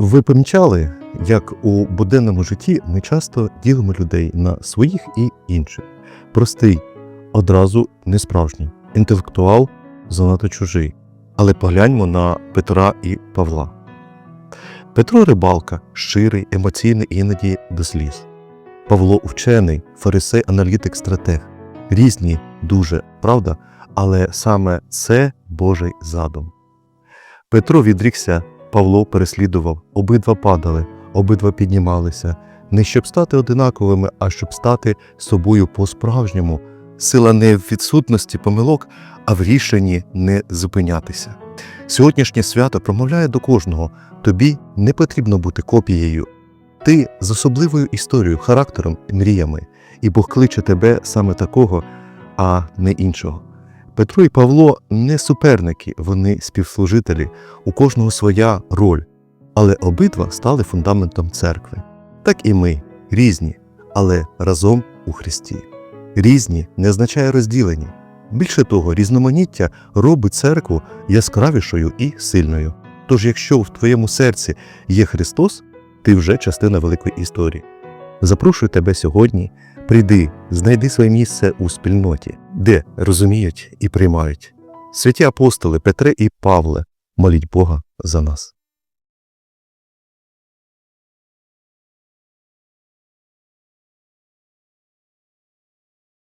Ви помічали, як у буденному житті ми часто ділимо людей на своїх і інших. Простий, одразу не справжній, інтелектуал занадто чужий. Але погляньмо на Петра і Павла. Петро рибалка, щирий, емоційний іноді до сліз. Павло вчений, фарисей, аналітик, стратег. Різні дуже, правда, але саме це Божий задум. Петро відрікся, Павло переслідував, обидва падали, обидва піднімалися, не щоб стати одинаковими, а щоб стати собою по-справжньому. Сила не в відсутності помилок, а в рішенні не зупинятися. Сьогоднішнє свято промовляє до кожного: тобі не потрібно бути копією. Ти з особливою історією, характером і мріями, і Бог кличе тебе саме такого, а не іншого. Петро і Павло не суперники, вони співслужителі, у кожного своя роль, але обидва стали фундаментом церкви. Так і ми різні, але разом у Христі. Різні не означає розділені. Більше того, різноманіття робить церкву яскравішою і сильною. Тож, якщо в твоєму серці є Христос, ти вже частина великої історії. Запрошую тебе сьогодні, прийди, знайди своє місце у спільноті, де розуміють і приймають. Святі апостоли Петре і Павле, моліть Бога за нас.